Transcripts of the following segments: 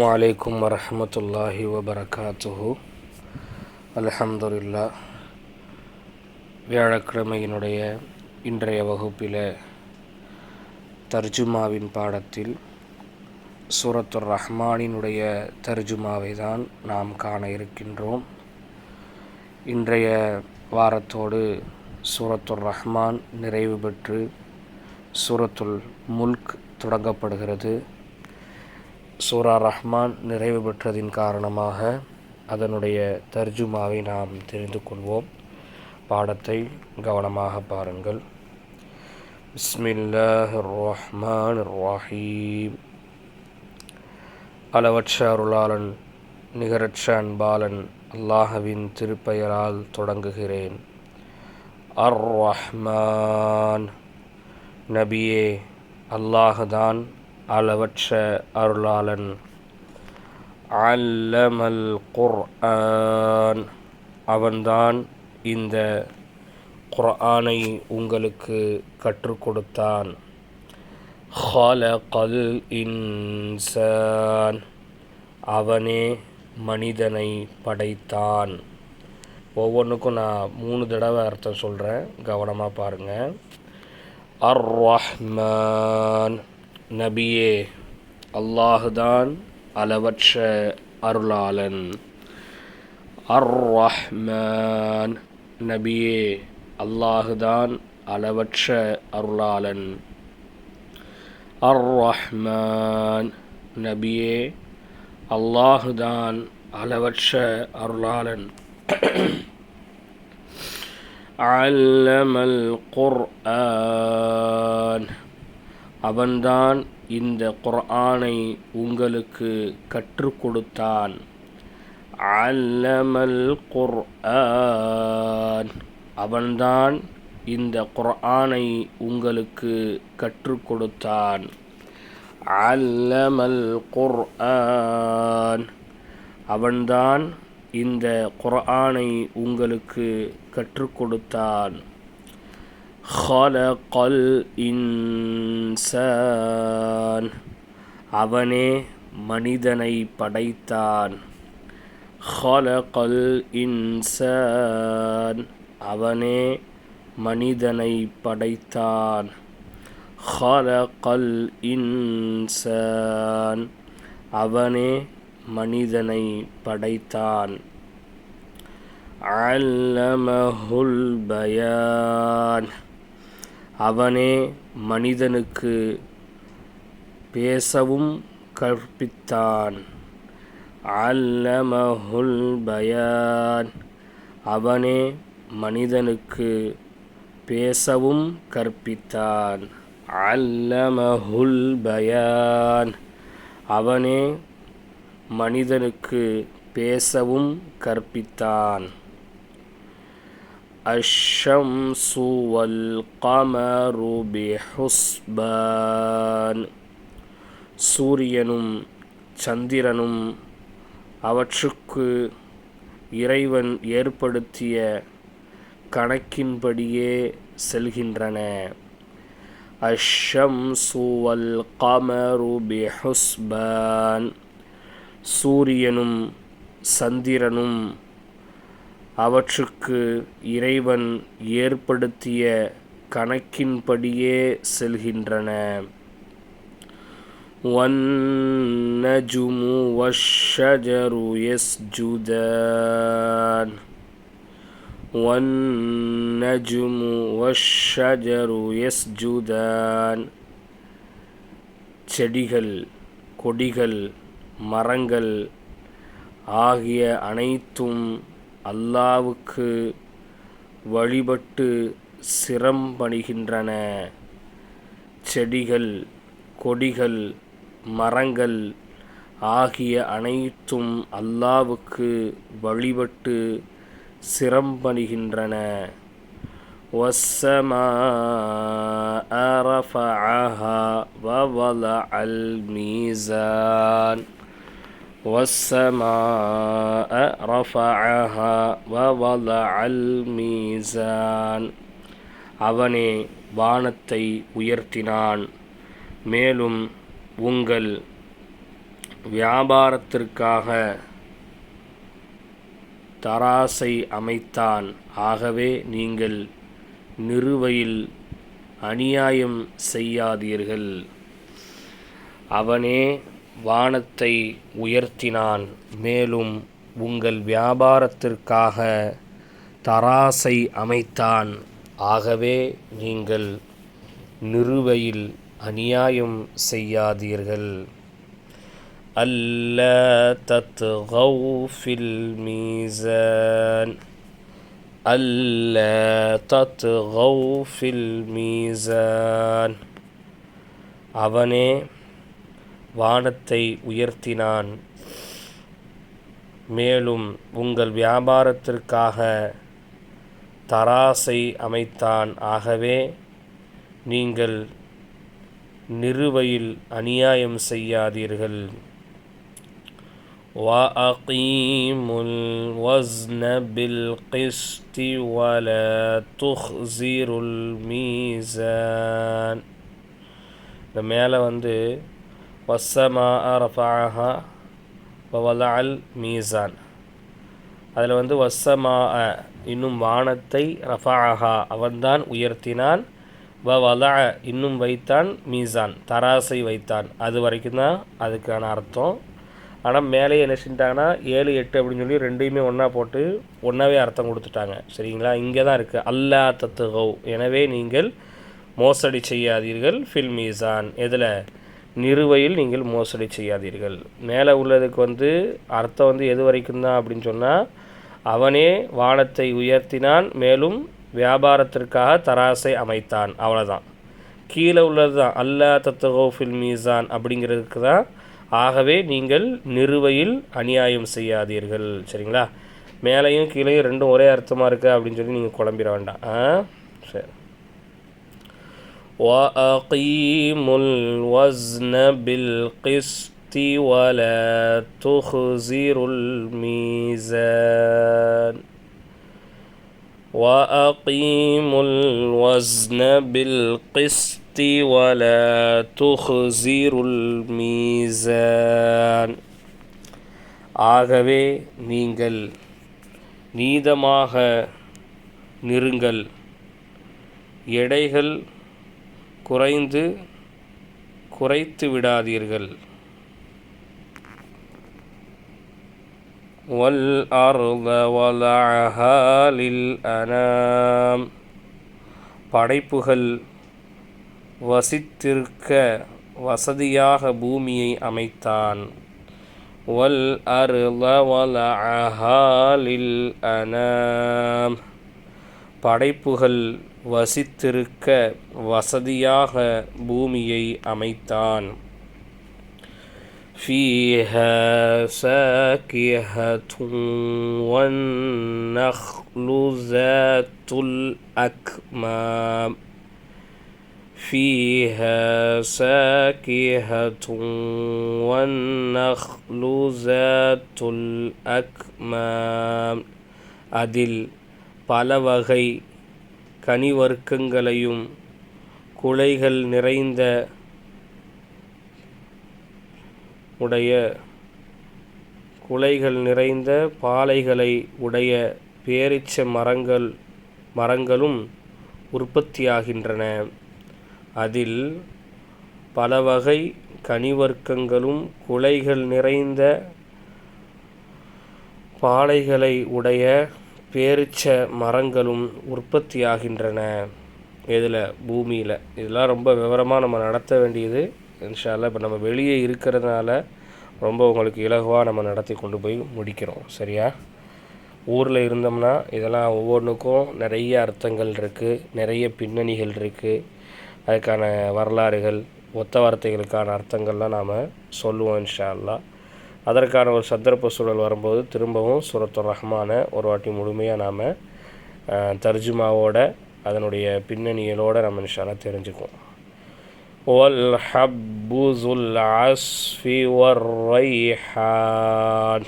வலைக்கம் வரமத்துல்லாஹி வபரகாத்துஹு அல்ஹம்துலில்லா வியாழக்கிழமையினுடைய இன்றைய வகுப்பில் தர்ஜுமாவின் பாடத்தில் சூரத்துர் ரஹ்மானினுடைய தர்ஜுமாவை தான் நாம் காண இருக்கின்றோம். இன்றைய வாரத்தோடு சூரத்துர் ரஹ்மான் நிறைவு பெற்று சூரத்துல் முல்க் தொடங்கப்படுகிறது. சூரா ரஹ்மான் நிறைவு பெற்றதின் காரணமாக அதனுடைய தர்ஜுமாவை நாம் தெரிந்து கொள்வோம். பாடத்தை கவனமாக பாருங்கள். பிஸ்மில்லாஹ் ரஹ்மான் ரஹீம் அளவற்ற அருளாளன் நிகரற்ற அன்பாளன் அல்லாஹவின் திருப்பெயரால் தொடங்குகிறேன். அர் ரஹ்மான் நபியே அல்லாஹுதான் அளவற்ற அருளாளன். அல்லமல் குர்ஆன். அவன்தான் இந்த குர்ஆனை உங்களுக்கு கற்றுக் கொடுத்தான். ஹலகல் இன்சான். அவனே மனிதனை படைத்தான். ஒவ்வொன்றுக்கும் நான் மூணு தடவை அர்த்தம் சொல்கிறேன் கவனமாக பாருங்கள் அர் ரஹ்மான் நபியே அல்லாஹுதான் அளவற்ற அருளாளன். அர் ரஹ்மான் நபியே அல்லாஹுதான் அளவற்ற அருளாளன். அர் ரஹ்மான் நபியே அல்லாஹுதான் அளவற்ற அருளாளன். அல்லமல் குர்ஆன் அவன்தான் இந்த குர்ஆனை உங்களுக்கு கற்றுக் கொடுத்தான். அல்லமல் குர்ஆன். அவன்தான் இந்த குர்ஆனை உங்களுக்கு கற்றுக் கொடுத்தான். அல்லமல் குர்ஆன். அவன்தான் இந்த குர்ஆனை உங்களுக்கு கற்றுக் கொடுத்தான். خلق இன்சான் அவனே மனிதனை படைத்தான். ஹலகல் இன்சான் அவனே மனிதனை படைத்தான். ஹலகல் இன்சான் அவனே மனிதனை படைத்தான். அல்லமஹுல் பயான் அவனே மனிதனுக்கு பேசவும் கற்பித்தான். அல்லமஹுல் பயான். அவனே மனிதனுக்கு பேசவும் கற்பித்தான். அல்லமஹுல் பயான். அவனே மனிதனுக்கு பேசவும் கற்பித்தான். الشمس والقمر بحسبان சூரியனும் சந்திரனும் அவற்றுக்கு இறைவன் ஏற்படுத்திய கணக்கின்படியே செல்கின்றன அஷம்சு வல் கமரு பிஹுஸ்பான் சூரியனும் சந்திரனும் அவற்றுக்கு இறைவன் ஏற்படுத்திய கணக்கின்படியே செல்கின்றன والنجم والشجر يسجدان والنجم والشجر يسجدان செடிகள் கொடிகள் மரங்கள் ஆகிய அனைத்தும் அல்லாவுக்கு வழிபட்டு சிரம்பணிகின்றன செடிகள் கொடிகள் மரங்கள் ஆகிய அனைத்தும் அல்லாவுக்கு வழிபட்டு சிரம்பணிகின்றன والسماء رفعها ووضع الميزان والسماء رفعها ووضع الميزان அவனே வானத்தை உயர்த்தினான் மேலும் உங்கள் வியாபாரத்திற்காக தராசை அமைத்தான் ஆகவே நீங்கள் நிறுவையில் அநியாயம் செய்யாதீர்கள் அவனே வானத்தை உயர்த்தினான். மேலும் உங்கள் வியாபாரத்திற்காக தராசை அமைத்தான். ஆகவே நீங்கள் நிறுவையில் அநியாயம் செய்யாதீர்கள். அல்ல தத் தத்துஃபில் மீசன். அல்ல தத் தத்துஃபில் மீசன். அவனே வானத்தை உயர்த்தினான் மேலும் உங்கள் வியாபாரத்திற்காக தராசை அமைத்தான் ஆகவே நீங்கள் நிறுவையில் அநியாயம் செய்யாதீர்கள் وأقيموا الوزن بالقسط ولا تخزروا الميزان இந்த மேலே வந்து வசமா ரஃபாஹா வவலால் மீசான். அதில் வந்து வசமா இன்னும் வானத்தை ரஃபாஹா அவன்தான் உயர்த்தினான். வ வலா இன்னும் வைத்தான் மீசான் தராசை வைத்தான். அது வரைக்கும் தான் அதுக்கான அர்த்தம். ஆனால் மேலே என்ன செஞ்சிட்டாங்கன்னா ஏழு எட்டு அப்படின்னு சொல்லி ரெண்டையுமே ஒன்றா போட்டு ஒன்றாவே அர்த்தம் கொடுத்துட்டாங்க. சரிங்களா? இங்கே தான் இருக்குது அல்லா தத்துகவ் எனவே நீங்கள் மோசடி செய்யாதீர்கள். ஃபில் மீசான். எதில்? நிறுவையில் நீங்கள் மோசடி செய்யாதீர்கள். மேலே உள்ளதுக்கு வந்து அர்த்தம் வந்து எது வரைக்கும் தான் அப்படின்னு சொன்னால் அவனே வானத்தை உயர்த்தினான் மேலும் வியாபாரத்திற்காக தராசை அமைத்தான். அவ்வளோதான் கீழே உள்ளது தான். அல்லா தத்தகோஃபில் மீசான் அப்படிங்கிறதுக்கு தான். ஆகவே நீங்கள் நிறுவையில் அநியாயம் செய்யாதீர்கள். சரிங்களா? மேலேயும் கீழேயும் ரெண்டும் ஒரே அர்த்தமாக இருக்குது அப்படின்னு சொல்லி நீங்கள் குழம்பிட வேண்டாம். ஆ? சரி. وأقيموا الوزن بالقسط ولا تخزروا الميزان وأقيموا الوزن بالقسط ولا تخزروا الميزان ஆகவே நீங்கள் நீதமாக நிறுங்கள் எடைகள் குறைந்து குறைத்து விடாதீர்கள் والأرض وضعها للأنام படைப்புகள் வசித்திருக்க வசதியாக பூமியை அமைத்தான் வல் அருள வலஅஹாலில் அனாம் படைப்புகள் வசித்திருக்க வசதியாக பூமியை அமைத்தான் فيها فاكهة والنخل ذات الأكمام فيها فاكهة والنخل ذات الأكمام அதில் பல வகை கனிவர்க்கங்களையும் குலைகள் நிறைந்த உடைய குலைகள் நிறைந்த பாலைகளை உடைய பேரிச்ச மரங்கள் மரங்களும் உற்பத்தியாகின்றன. அதில் பல வகை கனிவர்க்கங்களும் குலைகள் நிறைந்த பாலைகளை உடைய பேரிச்ச மரங்களும் உற்பத்தியாகின்றன. இதில் பூமியில். இதெல்லாம் ரொம்ப விவரமாக நம்ம நடத்த வேண்டியது. இன்ஷால்லா இப்போ நம்ம வெளியே இருக்கிறதுனால ரொம்ப உங்களுக்கு இலகுவாக நம்ம நடத்தி கொண்டு போய் முடிக்கிறோம். சரியா? ஊரில் இருந்தோம்னா இதெல்லாம் ஒவ்வொன்றுக்கும் நிறைய அர்த்தங்கள் இருக்குது நிறைய பின்னணிகள் இருக்குது அதுக்கான வரலாறுகள் ஒத்த வார்த்தைகளுக்கான அர்த்தங்கள்லாம் நாம் சொல்லுவோம் இன்ஷா அல்லா அதற்கான ஒரு சந்தர்ப்ப சூழல் வரும்போது திரும்பவும் சூரத்து ரஹ்மான ஒரு வாட்டி முழுமையாக நாம் தர்ஜுமாவோட அதனுடைய பின்னணிகளோடு நம்ம இன்ஷால்லா தெரிஞ்சுக்குவோம் والحب ذو العصف والريحان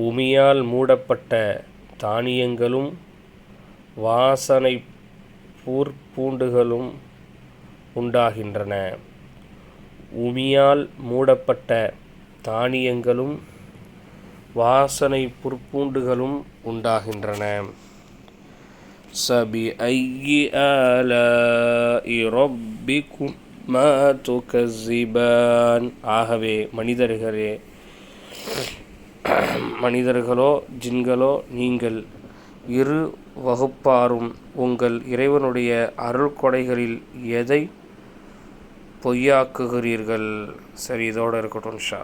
உமியால் மூடப்பட்ட தானியங்களும் வாசனை பூர்ப்பூண்டுகளும் உண்டாகின்றன உமியால் மூடப்பட்ட தானியங்களும் வாசனை புற்பூண்டுகளும் உண்டாகின்றன. சபி ஐயி ஆலாஇ ரப்பிக்கும் ஆகவே மனிதர்களே மனிதர்களோ ஜின்களோ நீங்கள் இரு வகுப்பாரும் உங்கள் இறைவனுடைய அருள் கொடைகளில் எதை பொய்யாக்குகிறீர்கள். சரி இதோடு இருக்கட்டும் இன்ஷா